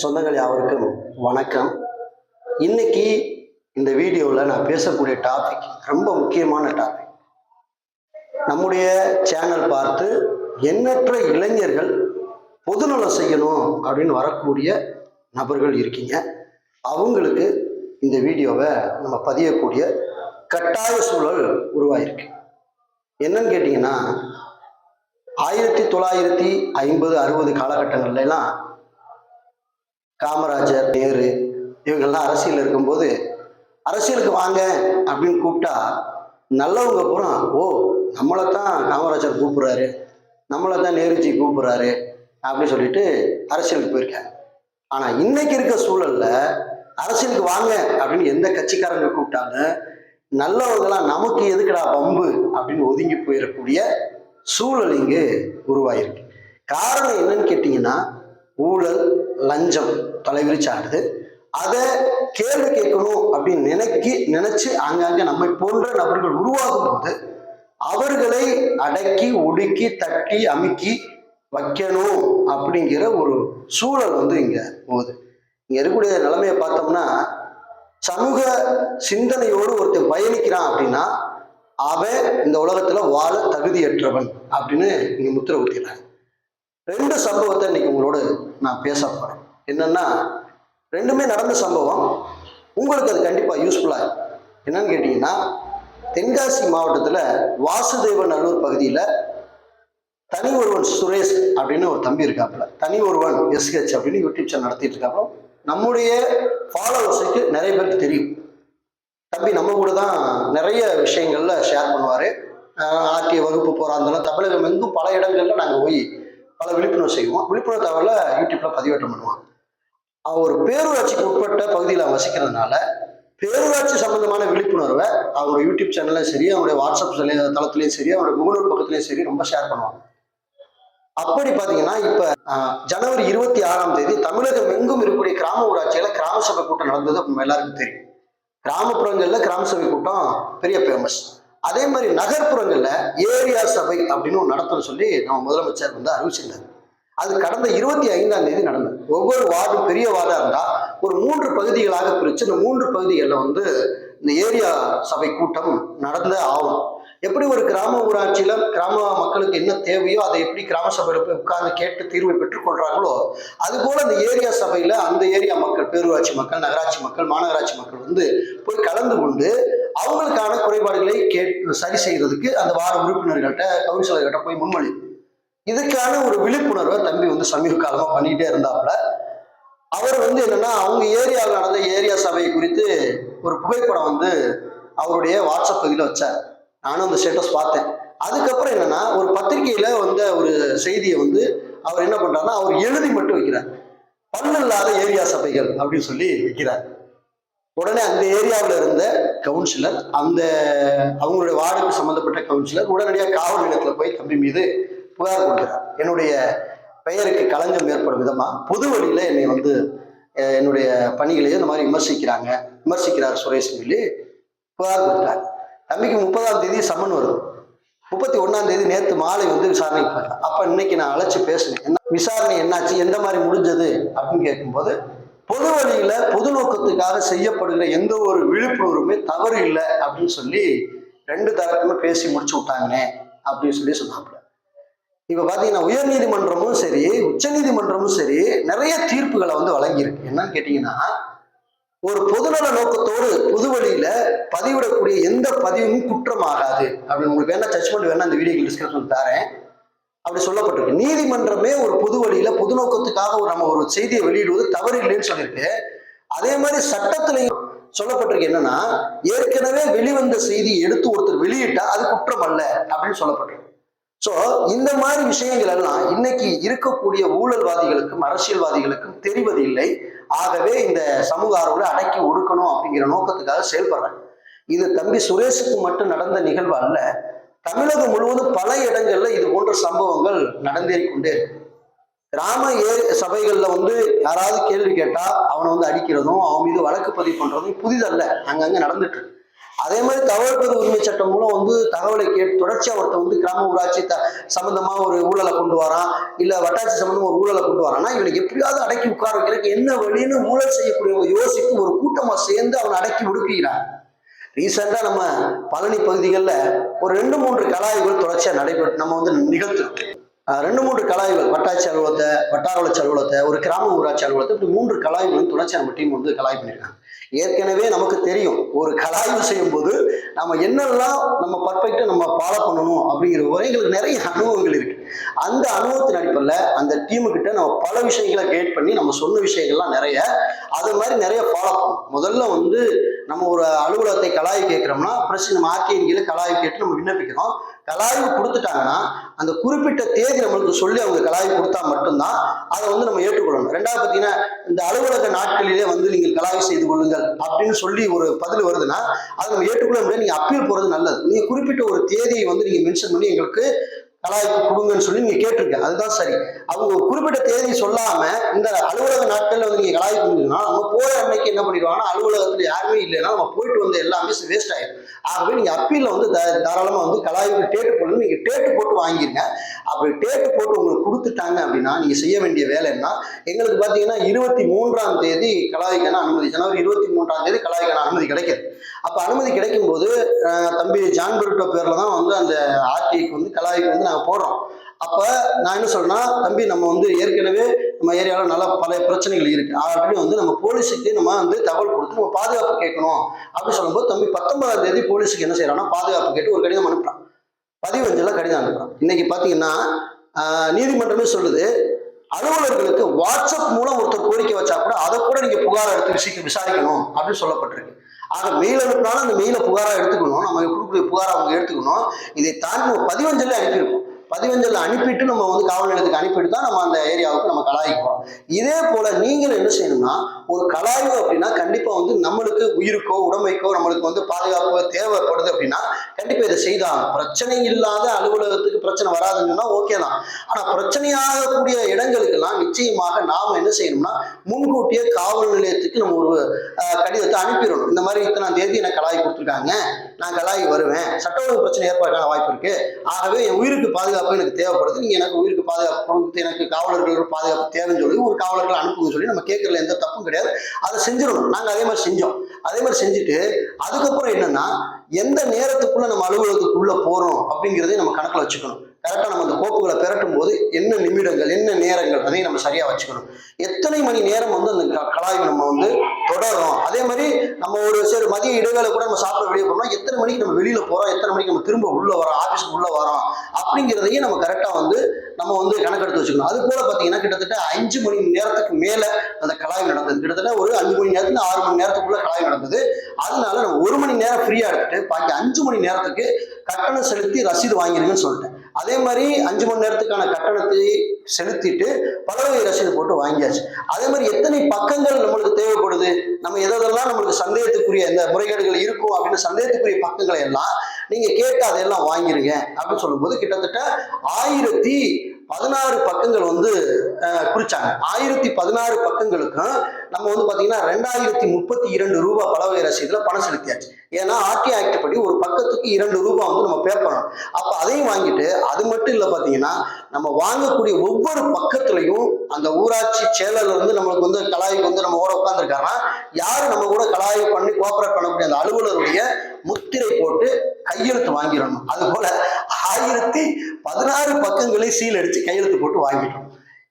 சொந்தங்கள் யாவருக்கும் வணக்கம். இன்னைக்கு இந்த வீடியோவில் நான் பேசக்கூடிய டாபிக் ரொம்ப முக்கியமான டாபிக் நம்முடைய சேனல் பார்த்து எண்ணற்ற இளைஞர்கள் பொதுநலம் செய்யணும் அப்படின்னு வரக்கூடிய நபர்கள் இருக்கீங்க. அவங்களுக்கு இந்த வீடியோவை நம்ம பதியக்கூடிய கட்டாய சூழல் உருவாயிருக்கு. என்னன்னு கேட்டிங்கன்னா ஆயிரத்தி தொள்ளாயிரத்தி ஐம்பது அறுபது காலகட்டங்கள்லாம் காமராஜர் நேரு இவங்கெல்லாம் அரசியல் இருக்கும்போது அரசியலுக்கு வாங்க அப்படின்னு கூப்பிட்டா நல்லவங்க பூரா ஓ நம்மளை தான் காமராஜர் கூப்பிடுறாரு நம்மளை தான் நேருஜி கூப்பிடுறாரு அப்படின்னு சொல்லிட்டு அரசியலுக்கு போயிருக்காங்க. ஆனால் இன்னைக்கு இருக்க சூழல்ல அரசியலுக்கு வாங்க அப்படின்னு எந்த கட்சிக்காரங்க கூப்பிட்டாலும் நல்லவங்களாம் நமக்கு எதுக்குடா பம்பு அப்படின்னு ஒதுங்கி போயிடக்கூடிய சூழல் இங்கு உருவாயிருக்கு. காரணம் என்னன்னு கேட்டிங்கன்னா ஊழல் லஞ்சம் தலைவிரிச்சாடுது அதை கேள்வி கேட்கணும் அப்படின்னு நினைக்கி நினைச்சு ஆங்காங்க நம்மை போன்ற நபர்கள் உருவாகும் போது அவர்களை அடக்கி ஒடுக்கி தட்டி அமுக்கி வைக்கணும் அப்படிங்கிற ஒரு சூழல் வந்து இங்க போகுது. இங்க இருக்கக்கூடிய நிலைமையை பார்த்தோம்னா சமூக சிந்தனையோடு ஒருத்தர் பயணிக்கிறான் அப்படின்னா அவன் இந்த உலகத்துல வாழ தகுதியற்றவன் அப்படின்னு இங்க முத்திர ஊத்திடுறாங்க ரெண்டு சம்பவத்தை இன்னைக்கு உங்களோட நான் பேச போறேன். என்னன்னா ரெண்டுமே நடந்த சம்பவம். உங்களுக்கு அது கண்டிப்பா யூஸ்ஃபுல்லா இருக்கும். என்னன்னு கேட்டீங்கன்னா தென்காசி மாவட்டத்துல வாசுதேவ நல்லூர் பகுதியில தனி ஒருவன் சுரேஷ் அப்படின்னு ஒரு தம்பி இருக்காப்புல. தனி ஒருவன் எஸ்ஹெச் அப்படின்னு யூடியூப் சேனல் நடத்திட்டு இருக்காப்புல. நம்முடைய ஃபாலோவர்ஸுக்கு நிறைய பேருக்கு தெரியும். தம்பி நம்ம கூட தான் நிறைய விஷயங்கள்ல ஷேர் பண்ணுவார். ஆர்டிஏ வகுப்பு போகிறாந்தாலும் தமிழகம் எங்கும் பல இடங்கள்ல நாங்கள் போய் பல விழிப்புணர்வு செய்வோம். விழிப்புணர்வு தகவலை யூடியூப்ல பதிவேற்றம் பண்ணுவான் அவன் ஒரு பேரூராட்சிக்கு உட்பட்ட பகுதியில் அவன் வசிக்கிறதுனால பேரூராட்சி சம்பந்தமான விழிப்புணர்வை அவங்களோட யூடியூப் சேனல்லையும் சரி அவங்களுடைய வாட்ஸ்அப் தல- தளத்துலையும் சரி அவங்களோட முகநூல் பக்கத்துலையும் சரி ரொம்ப ஷேர் பண்ணுவாங்க. அப்படி பார்த்தீங்கன்னா இப்போ ஜனவரி இருபத்தி ஆறாம் தேதி தமிழகம் எங்கும் இருக்கக்கூடிய கிராம ஊராட்சியில கிராம சபை கூட்டம் நடந்தது எல்லாருக்கும் தெரியும். கிராமப்புறங்கள்ல கிராம சபை கூட்டம் பெரிய ஃபேமஸ் அதே மாதிரி நகர்ப்புறங்கள்ல ஏரியா சபை அப்படின்னு ஒன்று நடத்தணும் சொல்லி நம்ம முதலமைச்சர் வந்து அறிவிச்சிருந்தார். அது கடந்த இருபத்தி ஐந்தாம் தேதி நடந்தது. ஒவ்வொரு வார்டும் பெரிய வார்டா இருந்தா ஒரு மூன்று பகுதிகளாக பிரிச்சு இந்த மூன்று பகுதிகளில் வந்து இந்த ஏரியா சபை கூட்டம் நடந்த ஆகும். எப்படி ஒரு கிராம ஊராட்சியில கிராம மக்களுக்கு என்ன தேவையோ அதை எப்படி கிராம சபையில போய் உட்கார்ந்து கேட்டு தீர்வை பெற்றுக்கொள்றாங்களோ அது போல அந்த ஏரியா சபையில அந்த ஏரியா மக்கள் பேரூராட்சி மக்கள் நகராட்சி மக்கள் மாநகராட்சி மக்கள் வந்து போய் கலந்து கொண்டு அவங்களுக்கான குறைபாடுகளை கேட்டு சரி செய்யறதுக்கு அந்த வார்டு உறுப்பினர்கள்ட்ட கவுன்சிலர்கிட்ட போய் முன்மொழி இதுக்கான ஒரு விழிப்புணர்வை தம்பி வந்து சமீப காலமாக பண்ணிக்கிட்டே இருந்தாப்புல. அவர் வந்து என்னன்னா அவங்க ஏரியாவில் நடந்த ஏரியா சபை குறித்து ஒரு புகைப்படம் வந்து அவருடைய வாட்ஸ்அப் பகுதியில் வச்சார். நானும் அந்த ஸ்டேட்டஸ் பார்த்தேன். அதுக்கப்புறம் என்னன்னா ஒரு பத்திரிகையில வந்த ஒரு செய்தியை வந்து அவர் என்ன பண்றாருன்னா அவர் எழுதி மட்டும் வைக்கிறார். பல்லு இல்லாத ஏரியா சபைகள் அப்படின்னு சொல்லி வைக்கிறார். உடனே அந்த ஏரியாவில் இருந்த கவுன்சிலர் அந்த அவங்களுடைய வார்டுக்கு சம்மந்தப்பட்ட கவுன்சிலர் உடனடியாக காவல் நிலையத்தில் போய் தம்பி மீது புகார் கொடுக்கிறார். என்னுடைய பெயருக்கு களங்கம் ஏற்படும் விதமாக பொது வழியில் என்னை வந்து என்னுடைய பணிகளையும் இந்த மாதிரி விமர்சிக்கிறாங்க. விமர்சிக்கிறார் சுரேஷ் சொல்லி புகார் கொடுத்தார் தம்பிக்கு முப்பதாம் தேதி சம்மன் வருது முப்பத்தி ஒன்னாம் தேதி நேற்று மாலை வந்து விசாரணைக்கு போயிடலாம் அப்போ இன்னைக்கு நான் அழைச்சி பேசினேன். என்ன விசாரணை என்னாச்சு? எந்த மாதிரி முடிஞ்சது? அப்படின்னு கேட்கும்போது பொது வழியில பொது நோக்கத்துக்காக செய்யப்படுகிற எந்த ஒரு விழிப்புணர்வுமே தவறு இல்லை அப்படின்னு சொல்லி ரெண்டு தரப்புமே பேசி முடிச்சு விட்டாங்கண்ணே அப்படின்னு சொல்லி சொன்னாப்புல. இப்ப பாத்தீங்கன்னா உயர் நீதிமன்றமும் சரி உச்ச நீதிமன்றமும் சரி நிறைய தீர்ப்புகளை வந்து வழங்கியிருக்கு. என்னன்னு கேட்டீங்கன்னா ஒரு பொதுநல நோக்கத்தோடு பொது வழியில பதிவிடக்கூடிய எந்த பதிவும் குற்றமாகாது அப்படின்னு உங்களுக்கு வேணா ஜட்மெண்ட் வேணா அந்த வீடியோ டிஸ்கிரிப்ஷன் தரேன். அப்படி சொல்லப்பட்டிருக்கு. நீதிமன்றமே ஒரு பொது வழியில பொது நோக்கத்துக்காக ஒரு நம்ம ஒரு செய்தியை வெளியிடுவது தவறு இல்லைன்னு சொல்லியிருக்கு. அதே மாதிரி சட்டத்திலையும் சொல்லப்பட்டிருக்கு என்னன்னா ஏற்கனவே வெளிவந்த செய்தி எடுத்து ஒருத்தர் வெளியிட்டா அது குற்றம் அல்ல அப்படின்னு சொல்லப்பட்டிருக்கு. சோ இந்த மாதிரி விஷயங்கள் எல்லாம் இன்னைக்கு இருக்கக்கூடிய ஊழல்வாதிகளுக்கும் அரசியல்வாதிகளுக்கும் தெரிவதில்லை ஆகவே இந்த சமூக ஆர்வலை அடக்கி ஒடுக்கணும் அப்படிங்கிற நோக்கத்துக்காக செயல்படுறாங்க. இது தம்பி சுரேஷுக்கு மட்டும் நடந்த நிகழ்வு அல்ல. தமிழகம் முழுவதும் பல இடங்கள்ல இது போன்ற சம்பவங்கள் நடந்தே இருக்கு. கிராம ஏ சபைகள்ல வந்து யாராவது கேள்வி கேட்டா அவனை வந்து அடிக்கிறதும் அவன் மீது வழக்கு பதிவு பண்றதும் புதிதல்ல. அங்கங்க நடந்துட்டு அதே மாதிரி தகவல் பதிவு உரிமை சட்டம் மூலம் வந்து தகவலை கேட்டு தொடர்ச்சியா ஒருத்தன் வந்து கிராம ஊராட்சி த சம்பந்தமா ஒரு ஊழலை கொண்டு வரான் இல்ல வட்டாட்சி சம்பந்தமா ஒரு ஊழலை கொண்டு வரான்னா இவனை எப்படியாவது அடக்கி உட்கார வைக்கிறதுக்கு என்ன வழின்னு ஊழல் செய்யக்கூடியவங்க யோசித்து ஒரு கூட்டமா சேர்ந்து அவனை அடக்கி ஒடுக்குகிறான். ரீசெண்டா நம்ம பழனி பகுதிகளில் ஒரு ரெண்டு மூன்று கலாய்வுகள் தொடர்ச்சியாக நடைபெற்று நம்ம வந்து நிகழ்த்திருக்கு. ரெண்டு மூன்று கலாய்வுகள் வட்டாட்சி அலுவலகத்தை வட்டார வளர்ச்சி அலுவலகத்தை ஒரு கிராம ஊராட்சி அலுவலகத்தை இப்படி மூன்று கலாய்வுகளும் தொடர்ச்சியாக நம்ம டீம் வந்து கலாய் பண்ணியிருக்காங்க ஏற்கனவே நமக்கு தெரியும் ஒரு கலாய்வு செய்யும் போது நம்ம என்னெல்லாம் நம்ம பர்ஃபெக்டா நம்ம ஃபாலோ பண்ணணும் அப்படிங்கிற வரைகளுக்கு நிறைய அனுபவங்கள் இருக்கு. அந்த அனுபவத்தின் அடிப்படையில் அந்த டீமுக்கிட்ட நம்ம பல விஷயங்களை கேட் பண்ணி நம்ம சொன்ன விஷயங்கள்லாம் நிறைய அது மாதிரி நிறைய ஃபாலோ பண்ணணும். முதல்ல வந்து நம்ம ஒரு அலுவலகத்தை கலாய்வு கேட்குறோம்னா பிரச்சனை நம்ம ஆர்டிஐ கலாய்வு கேட்டு நம்ம விண்ணப்பிக்கிறோம். கலாய்வு கொடுத்துட்டாங்கன்னா அந்த குறிப்பிட்ட தேதி நம்மளுக்கு சொல்லி அவங்க கலாய்வு கொடுத்தா மட்டும்தான் அதை வந்து நம்ம ஏற்றுக்கொள்ளணும். ரெண்டாவது பார்த்தீங்கன்னா இந்த அலுவலக நாட்களிலே வந்து நீங்கள் கலாய்வு செய்து கொள்ளுங்கள் அப்படின்னு சொல்லி ஒரு பதில் வருதுன்னா அதை நம்ம ஏற்றுக்கொள்ள முடியாது. நீங்கள் அப்பீல் போகிறது நல்லது. நீங்கள் குறிப்பிட்ட ஒரு தேதியை வந்து நீங்கள் மென்ஷன் பண்ணி எங்களுக்கு கலாய்க்கு கொடுங்கன்னு சொல்லி நீங்க கேட்டிருக்கேன் அதுதான் சரி. அவங்க ஒரு குறிப்பிட்ட தேதி சொல்லாம இந்த அலுவலக நாட்கள்ல வந்து நீங்க கலாய்க்கு கொடுங்கன்னா நம்ம போற அன்னைக்கு என்ன பண்ணிடுவாங்கன்னா அலுவலகத்துல யாருமே இல்லைன்னா நம்ம போயிட்டு வந்து எல்லாமே வேஸ்ட் ஆயிடும். ஆகவே நீங்க அப்பீல வந்து தாராளமா வந்து கலாய்க்கு டேட்டு போடணும் நீங்க டேட்டு போட்டு வாங்கிருங்க. அப்படி டேட்டு போட்டு உங்களுக்கு கொடுத்துட்டாங்க அப்படின்னா நீங்க செய்ய வேண்டிய வேலை என்ன? எங்களுக்கு பாத்தீங்கன்னா இருபத்தி மூன்றாம் தேதி கலாய்க்கான அனுமதி. ஜனவரி இருபத்தி மூன்றாம் தேதி கலாய்க்கான அனுமதி கிடைக்குது. அப்ப அனுமதி கிடைக்கும் போது தம்பி ஜான் பெருட்டோ பேர்ல தான் வந்து அந்த ஆர்டிஐக்கு வந்து கலாய்க்கு வந்து நாங்க போடுறோம். அப்ப நான் என்ன சொல்றேன்னா தம்பி நம்ம வந்து ஏற்கனவே நம்ம ஏரியாவில் நல்ல பல பிரச்சனைகள் இருக்கு. ஆல்ரெடி வந்து நம்ம போலீஸுக்கு நம்ம வந்து தகவல் கொடுத்து நம்ம பாதுகாப்பு கேட்கணும். அப்படின்னு சொல்லும்போது தம்பி பத்தொன்பதாம் தேதி போலீஸுக்கு என்ன செய்யறான்னா பாதுகாப்பு கேட்டு ஒரு கடிதம் அனுப்புறான். பதிவஞ்சில கடிதம் அனுப்புறான். இன்னைக்கு பாத்தீங்கன்னா நீதிமன்றமே சொல்லுது அலுவலர்களுக்கு வாட்ஸ்அப் மூலம் ஒருத்தர் கோரிக்கை வச்சா கூட அதை கூட நீங்க புகார் எடுத்து விசிக்க விசாரிக்கணும் அப்படின்னு சொல்லப்பட்டிருக்கு. ஆக மெயில் அனுப்பினாலும் அந்த மெயிலை புகாரா எடுத்துக்கணும். நம்ம கொடுக்குற புகாரை அவங்க எடுத்துக்கணும். இதை தாண்டி பதிவஞ்சலே அனுப்பியிருக்கோம். பதிவஞ்சலில் அனுப்பிட்டு நம்ம வந்து காவல் நிலையத்துக்கு அனுப்பிட்டு தான் நம்ம அந்த ஏரியாவுக்கு நம்ம கலாய்க்கிறோம். இதே போல நீங்களும் என்ன செய்யணும்னா ஒரு கலாய்வு அப்படின்னா கண்டிப்பா வந்து நம்மளுக்கு உயிருக்கோ உடமைக்கோ நம்மளுக்கு வந்து பாதுகாப்பு தேவைப்படுது அப்படின்னா கண்டிப்பா இதை செய்தாங்க பிரச்சனை இல்லாத அலுவலகத்துக்கு பிரச்சனை வராதுன்னு சொன்னா ஓகே தான். ஆனா பிரச்சனையாகக்கூடிய இடங்களுக்கெல்லாம் நிச்சயமாக நாம என்ன செய்யணும்னா முன்கூட்டியே காவல் நிலையத்துக்கு நம்ம ஒரு கடிதத்தை அனுப்பிடணும். இந்த மாதிரி இத்தனாம் தேதி எனக்கு கலாய் கொடுத்துருக்காங்க. நான் கலாய் வருவேன். சட்ட ஒழுங்கு பிரச்சனை ஏற்பாடுக்கான வாய்ப்பு இருக்கு. ஆகவே என் உயிருக்கு பாதுகாப்பு எனக்கு தேவைப்படுது. நீங்க எனக்கு உயிருக்கு பாதுகாப்பு கொடுத்து எனக்கு காவலர்கள் பாதுகாப்பு தேவைன்னு சொல்லி ஒரு காவலர்கள் அனுப்புங்க சொல்லி நம்ம கேட்கறதுல எந்த தப்பும் கிடையாது. அதை செஞ்சிடணும். நாங்க அதே மாதிரி செஞ்சோம். அதே மாதிரி செஞ்சுட்டு அதுக்கப்புறம் என்னன்னா எந்த நேரத்துக்குள்ள நம்ம அலுவலகத்துக்குள்ள போறோம் அப்படிங்கிறதையும் நம்ம கணக்கில் வச்சுக்கணும். கரெக்டாக நம்ம அந்த கோப்புகளை பெரட்டும் போது என்ன நிமிடங்கள் என்ன நேரங்கள் அதையும் நம்ம சரியாக வச்சுக்கணும். எத்தனை மணி நேரம் வந்து அந்த க- கலாய்வு நம்ம வந்து தொடரும் அதே மாதிரி நம்ம ஒரு சரி மதிய இடைவேளை கூட நம்ம சாப்பிட வெளியே போகிறோம் எத்தனை மணிக்கு நம்ம வெளியில் போகிறோம் எத்தனை மணிக்கு நம்ம திரும்ப உள்ளே வரோம்? ஆஃபீஸுக்கு உள்ளே வரோம்? அப்படிங்கிறதையும் நம்ம கரெக்டாக வந்து நம்ம வந்து கணக்கெடுத்து வச்சுக்கணும். அது போல பார்த்தீங்கன்னா கிட்டத்தட்ட அஞ்சு மணி நேரத்துக்கு மேலே அந்த கலாய்வு நடந்தது. கிட்டத்தட்ட ஒரு அஞ்சு மணி நேரத்துல ஆறு மணி நேரத்துக்குள்ள கலாய்வு நடந்தது. அதனால நம்ம ஒரு மணி நேரம் ஃப்ரீயாக எடுத்துட்டு பாக்கி அஞ்சு மணி நேரத்துக்கு கட்டணம் செலுத்தி ரசீது வாங்கிருங்கன்னு சொல்லிட்டேன். அதே மாதிரி அஞ்சு மணி நேரத்துக்கான கட்டணத்தை செலுத்திட்டு பலவகை ரசீது போட்டு வாங்கியாச்சு. அதே மாதிரி எத்தனை பக்கங்கள் நம்மளுக்கு தேவைப்படுது? நம்ம எதெல்லாம் நம்மளுக்கு சந்தேகத்துக்குரிய இந்த முறைகேடுகள் இருக்கும் அப்படின்னு சந்தேகத்துக்குரிய பக்கங்களை எல்லாம் நீங்க கேட்டு அதையெல்லாம் வாங்கிருங்க அப்படின்னு சொல்லும்போது கிட்டத்தட்ட ஆயிரத்தி பதினாறு பக்கங்கள் வந்து குறிச்சாங்க. ஆயிரத்தி பதினாறு பக்கங்களுக்கும் நம்ம வந்து பாத்தீங்கன்னா ரெண்டாயிரத்தி முப்பத்தி இரண்டு ரூபாய் பலவகை ரசீதுல பணம் செலுத்தியாச்சு. ஏன்னா ஆர்டி ஆக்ட் படி ஒரு பக்கத்துக்கு இரண்டு ரூபாய் வந்து நம்ம பே பண்ணணும். அப்ப அதையும் வாங்கிட்டு அது மட்டும் இல்லை பாத்தீங்கன்னா நம்ம வாங்கக்கூடிய ஒவ்வொரு பக்கத்துலையும் அந்த ஊராட்சி செயலர்ல இருந்து நம்மளுக்கு வந்து கலாய்க்கு வந்து நம்ம கூட உட்காந்துருக்காருன்னா யாரு நம்ம கூட கலாய் பண்ணி கோஆபரேட் பண்ணக்கூடிய அந்த அலுவலருடைய முத்திரை போட்டு கையெழுத்து வாங்கிடணும். அது போல ஆயிரத்தி பதினாறு பக்கங்களையும் சீல் அடிச்சு கையெழுத்து போட்டு வாங்கிட்டோம்.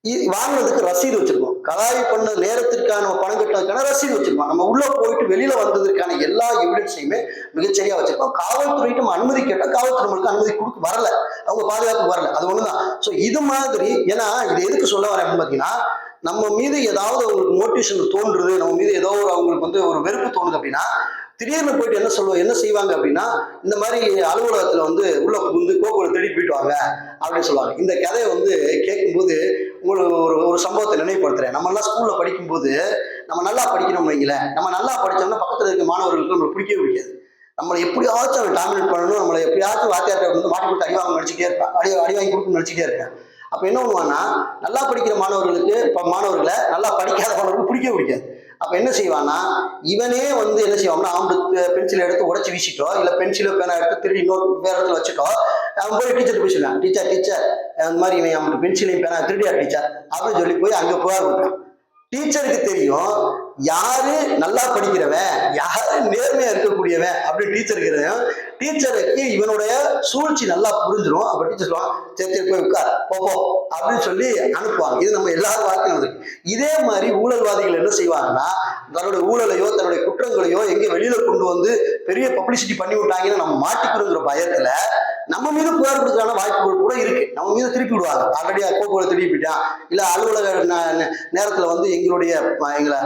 இது வாங்கினதுக்கு ரசீது வச்சிருக்கோம். கலாய் பண்ண நேரத்திற்கான நம்ம பணம் கட்டினதுக்கான ரசீது வச்சிருக்கோம். நம்ம உள்ள போயிட்டு வெளியில வந்ததற்கான எல்லா எவிடன்ஸையுமே மிகச்சரியா வச்சிருக்கோம். காவல்துறைக்கு நம்ம அனுமதி கேட்டா காவல்துறை நம்மளுக்கு அனுமதி கொடுக்க வரல. அவங்க பாதுகாப்பு வரல. அது ஒண்ணுதான். ஸோ இது மாதிரி ஏன்னா இது எதுக்கு சொல்ல வரேன் அப்படின்னு பாத்தீங்கன்னா நம்ம மீது ஏதாவது அவங்களுக்கு மோட்டிவேஷன் தோன்றுறது நம்ம மீது ஏதோ ஒரு அவங்களுக்கு வந்து ஒரு வெறுப்பு தோணுது அப்படின்னா திடீர்னு போயிட்டு என்ன சொல்லுவோம் என்ன செய்வாங்க அப்படின்னா இந்த மாதிரி அலுவலகத்துல வந்து உள்ள வந்து கோகுல தேடி போயிட்டு வாங்க அப்படின்னு சொல்லுவாங்க. இந்த கதையை வந்து கேட்கும்போது உங்களுக்கு ஒரு ஒரு சம்பவத்தை நினைவுபடுத்துறேன். நம்ம எல்லாம் ஸ்கூல்ல படிக்கும்போது நம்ம நல்லா படிக்கணும் வைங்களேன். நம்ம நல்லா படித்தோம்னா பக்கத்தில் இருக்க மாணவர்களுக்கு நம்மளுக்கு பிடிக்கவே பிடிக்காது. நம்மளை எப்படியாச்சும் அவன் டாமினேட் பண்ணணும். நம்மளை எப்படியாச்சும் வாத்தியார்ட்ட வந்து மாட்டி கொடுத்து அடி வாங்க நினச்சிட்டே இருப்பேன். அடி அடி வாங்கி கொடுக்கணும்னு நினச்சிட்டே இருக்கேன் அப்போ என்ன பண்ணுவான்னா நல்லா படிக்கிற மாணவர்களுக்கு இப்போ மாணவர்களை நல்லா படிக்காத மாணவர்களுக்கு பிடிக்கவே பிடிக்காது. அப்ப என்ன செய்வான்னா இவனே வந்து என்ன செய்வான்னா அவனுக்கு பென்சில் எடுத்து உடச்சி வீசிட்டோ இல்ல பென்சிலோ பேனா எடுத்து திருடி இன்னொரு வேற இடத்துல வச்சுட்டோ அவன் போய் டீச்சர் போய் சொல்லுவான் டீச்சர் டீச்சர் அந்த மாதிரி இவன் அவனுக்கு பென்சிலையும் பேனா திருடியா டீச்சர் அப்படின்னு சொல்லி போய் அங்க புகார் கொடுப்பான் டீச்சருக்கு தெரியும் யாரு நல்லா படிக்கிறவன் யாரு நேர்மையா அப்படி டீச்சர் தெரியும் டீச்சருக்கு இவனுடைய சூழ்ச்சி நல்லா புரிஞ்சிடும் அப்ப டீச்சர் சொல்லுவான் சரி சரி போய் உட்கார் போ அப்படின்னு சொல்லி அனுப்புவாங்க. இது நம்ம எல்லாரும் வாழ்க்கையும் இருக்கு இதே மாதிரி ஊழல்வாதிகள் என்ன செய்வாங்கன்னா தன்னுடைய ஊழலையோ தன்னுடைய குற்றங்களையோ எங்க வெளியில கொண்டு வந்து பெரிய பப்ளிசிட்டி பண்ணி விட்டாங்கன்னா நம்ம மாட்டிக்கிறோங்கிற பயத்துல நம்ம மீது புகார் கொடுக்கறான வாய்ப்புகள் கூட இருக்கு. நம்ம மீது திருப்பி விடுவாங்க. ஆல்ரெடி கோப்புகளை திருப்பி போயிட்டான் இல்ல அலுவலக ந- ந- நேரத்துல வந்து எங்களுடைய எங்களை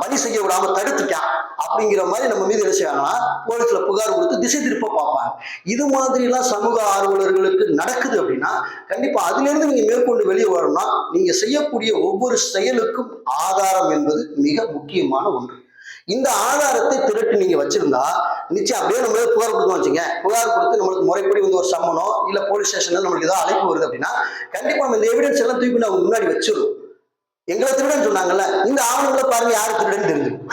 பணி செய்ய விடாம தடுத்துட்டான் அப்படிங்கிற மாதிரி நம்ம மீது என்ன செய்வாங்கன்னா போலீஸ்ல புகார் கொடுத்து திசை திருப்ப பார்ப்பாங்க. இது மாதிரி எல்லாம் சமூக ஆர்வலர்களுக்கு நடக்குது அப்படின்னா கண்டிப்பா அதுல இருந்து நீங்க மேற்கொண்டு வெளியே வரணும்னா நீங்க செய்யக்கூடிய ஒவ்வொரு செயலுக்கும் ஆதாரம் என்பது மிக முக்கியமான ஒன்று. இந்த ஆதாரத்தை திரட்டி நீங்க வச்சிருந்தா நிச்சயம் அப்படியே நம்மளுக்கு புகார் கொடுக்கணும் வச்சுங்க. புகார் கொடுத்து நம்மளுக்கு முறைப்படி வந்து ஒரு சம்மனோ இல்ல போலீஸ் ஸ்டேஷன்ல நம்மளுக்கு ஏதாவது அழைப்பு வருது அப்படின்னா கண்டிப்பா நம்ம இந்த எவிடன்ஸ் எல்லாம் தூக்கி அவங்க முன்னாடி வச்சிடும் எங்களை திருடன் சொன்னாங்கல்ல இந்த ஆவணங்களை பாருங்க யாரு திருடன் தெரிஞ்சிடும்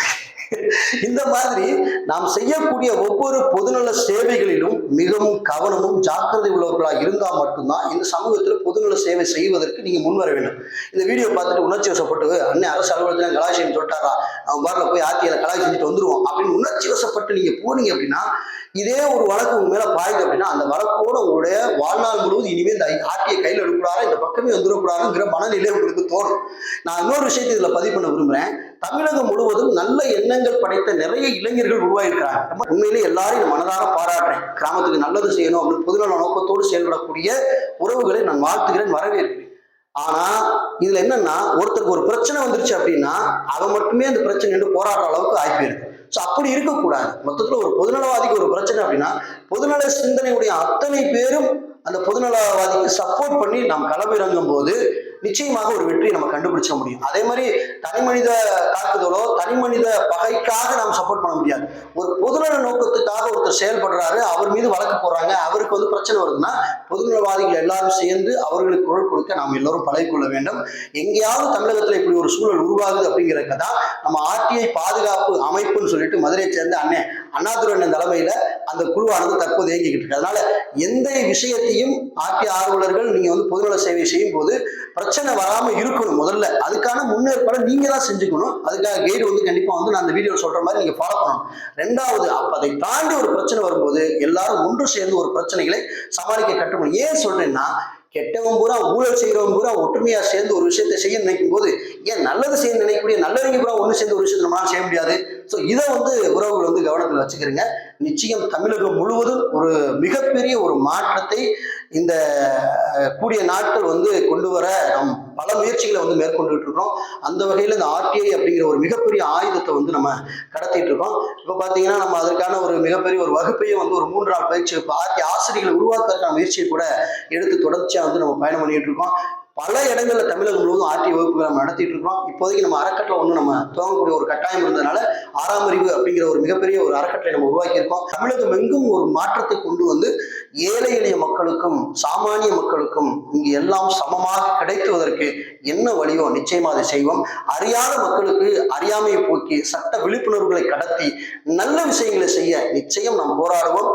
இந்த மாதிரி நாம் செய்யக்கூடிய ஒவ்வொரு பொதுநல சேவைகளிலும் மிகவும் கவனமும் ஜாக்கிரதை உள்ளவர்களாக இருந்தால் மட்டும்தான் இந்த சமூகத்தில் பொதுநல சேவை செய்வதற்கு நீங்க முன் வர வேண்டும். இந்த வீடியோ பார்த்துட்டு உணர்ச்சி வசப்பட்டு அண்ணன் அரசு அலுவலகத்தில் கலாய்ச்சி சொல்லிட்டாரா? அவன் பாரில் போய் ஆத்தியில கலாய் செஞ்சுட்டு வந்துருவோம். அப்படின்னு உணர்ச்சி வசப்பட்டு நீங்க போனீங்க அப்படின்னா இதே ஒரு வழக்கு உங்க மேல பாயுது அப்படின்னா அந்த வழக்கோட உங்களுடைய வாழ்நாள் முழுவதும் இனிமேல் இந்த ஆட்டியை கையில் எடுக்கூடாது இந்த பக்கமே வந்துடக்கூடாதுங்கிற மனநிலை உங்களுக்கு தோணும். நான் இன்னொரு விஷயத்தை இதுல பதிவு பண்ண விரும்புறேன். தமிழகம் முழுவதும் நல்ல எண்ணங்கள் படைத்த நிறைய இளைஞர்கள் உருவாயிருக்கிறாங்க. நம்ம உண்மையிலே எல்லாரையும் மனதார பாராட்டுறேன். கிராமத்துக்கு நல்லது செய்யணும் அப்படின்னு பொதுநல நோக்கத்தோடு செயல்படக்கூடிய உறவுகளை நான் வாழ்த்துகிறேன் வரவேற்கிறேன். ஆனா இதுல என்னன்னா ஒருத்தருக்கு ஒரு பிரச்சனை வந்துருச்சு அப்படின்னா அவன் மட்டுமே அந்த பிரச்சனை போராடுற அளவுக்கு ஆகிப்போயிருது ஸோ அப்படி இருக்கக்கூடாது. மொத்தத்துல ஒரு பொதுநலவாதிக்கு ஒரு பிரச்சனை அப்படின்னா பொதுநல சிந்தனையுடைய அத்தனை பேரும் அந்த பொதுநலவாதிக்கு சப்போர்ட் பண்ணி நாம் களமிறங்கும் போது நிச்சயமாக ஒரு வெற்றியை நம்ம கண்டுபிடிச்ச முடியும். அதே மாதிரி தனி மனித தாக்குதலோ தனி மனித பகைக்காக நாம் சப்போர்ட் பண்ண முடியாது. ஒரு பொதுநல நோக்கத்துக்காக ஒருத்தர் செயல்படுறாரு அவர் மீது வழக்கு போடுறாங்க அவருக்கு வந்து பிரச்சனை வருதுன்னா பொதுநலவாதிகள் எல்லாரும் சேர்ந்து அவர்களுக்கு குரல் கொடுக்க நாம் எல்லோரும் பழகிக்கொள்ள வேண்டும். எங்கேயாவது தமிழகத்தில் இப்படி ஒரு சூழல் உருவாகுது அப்படிங்கிறதுக்கு தான் நம்ம ஆர்டிஐ பாதுகாப்பு அமைப்புன்னு சொல்லிட்டு மதுரையை சேர்ந்த அண்ணன் அண்ணாதுரை தலைமையில அந்த குழுவானது தற்போது இயங்கிக்கிட்டு இருக்கு. அதனால எந்த விஷயத்தையும் ஆட்சி ஆர்வலர்கள் நீங்க வந்து பொதுநல சேவை செய்யும் போது பிரச்சனை வராம இருக்கணும் முதல்ல. அதுக்கான முன்னேற்பாடு நீங்க தான் செஞ்சுக்கணும். அதுக்காக கைடு வந்து கண்டிப்பா வந்து நான் அந்த வீடியோ சொல்ற மாதிரி நீங்க ஃபாலோ பண்ணணும். ரெண்டாவது அப்ப அதை தாண்டி ஒரு பிரச்சனை வரும்போது எல்லாரும் ஒன்று சேர்ந்து ஒரு பிரச்சனைகளை சமாளிக்க கற்றுக்கணும். ஏன் சொல்றேன்னா கெட்டவன் பூரா ஊழல் செய்கிறவன் பூரா ஒற்றுமையா சேர்ந்து ஒரு விஷயத்தை செய்ய நினைக்கும் போது ஏன் நல்லது செய்ய நினைக்கக்கூடிய நல்லவங்க பூரா ஒன்று சேர்ந்து ஒரு விஷயத்தை நம்மளால செய்ய முடியாது? ஸோ இதை வந்து உறவுகள் வந்து கவனத்தில் வச்சுக்கிறீங்க. நிச்சயம் தமிழகம் முழுவதும் ஒரு மிகப்பெரிய ஒரு மாற்றத்தை இந்த கூடிய நாட்கள் வந்து கொண்டு வர நாம் பல முயற்சிகளை வந்து மேற்கொண்டுகிட்டு இருக்கோம் அந்த வகையில் இந்த ஆர்டிஐ அப்படிங்கிற ஒரு மிகப்பெரிய ஆயுதத்தை வந்து நம்ம கடத்திட்டு இருக்கோம் இப்போ பார்த்தீங்கன்னா நம்ம அதற்கான ஒரு மிகப்பெரிய ஒரு வகுப்பையும் வந்து ஒரு மூன்று நாள் பயிற்சி ஆர்டி ஆசிரியர்களை உருவாக்குறதுக்கான முயற்சியை கூட எடுத்து தொடர்ச்சியாக வந்து நம்ம பயணம் பண்ணிட்டு இருக்கோம் பல இடங்கள்ல தமிழகம் முழுவதும் ஆர்டி வகுப்புகளை நம்ம நடத்திட்டு இருக்கோம் இப்போதைக்கு நம்ம அறக்கட்டளை ஒன்று நம்ம துவங்கக்கூடிய ஒரு கட்டாயம் இருந்ததுனால ஆறாம் அறிவு அப்படிங்கிற ஒரு மிகப்பெரிய ஒரு அறக்கட்டளை நம்ம உருவாக்கியிருக்கோம். தமிழகம் எங்கும் ஒரு மாற்றத்தை கொண்டு வந்து ஏழை எளிய மக்களுக்கும் சாமானிய மக்களுக்கும் இங்கு எல்லாம் சமமாக கிடைத்துவதற்கு என்ன வழியோ நிச்சயமா அதை செய்வோம். அறியாத மக்களுக்கு அறியாமையை போக்கி சட்ட விழிப்புணர்வுகளை கடத்தி நல்ல விஷயங்களை செய்ய நிச்சயம் நாம் போராடுவோம்.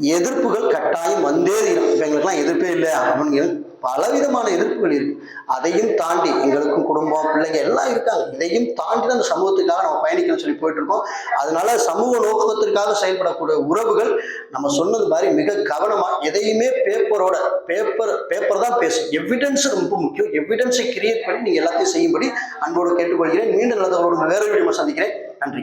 எதிர்ப்புகள் கட்டாயம் வந்தே தீரும். எங்களுக்கெல்லாம் எதிர்ப்பே இல்லை அப்படின்னு பலவிதமான எதிர்ப்புகள் இருக்கு. அதையும் தாண்டி எங்களுக்கும் குடும்பம் பிள்ளைங்க எல்லாம் இருக்காங்க. இதையும் தாண்டி அந்த சமூகத்துக்காக நம்ம பயணிக்கணும்னு சொல்லி போயிட்டு இருக்கோம். அதனால சமூக நோக்கத்திற்காக செயல்படக்கூடிய உறவுகள் நம்ம சொன்னது மாதிரி மிக கவனமா எதையுமே பேப்பரோட பேப்பர் பேப்பர் தான் பேசும். எவிடன்ஸ் ரொம்ப முக்கியம். எவிடன்ஸை கிரியேட் பண்ணி நீங்க எல்லாத்தையும் செய்யும்படி அன்போடு கேட்டுக்கொள்கிறேன். மீண்டும் நல்லதோடு வேற வீடியோ சந்திக்கிறேன். நன்றி.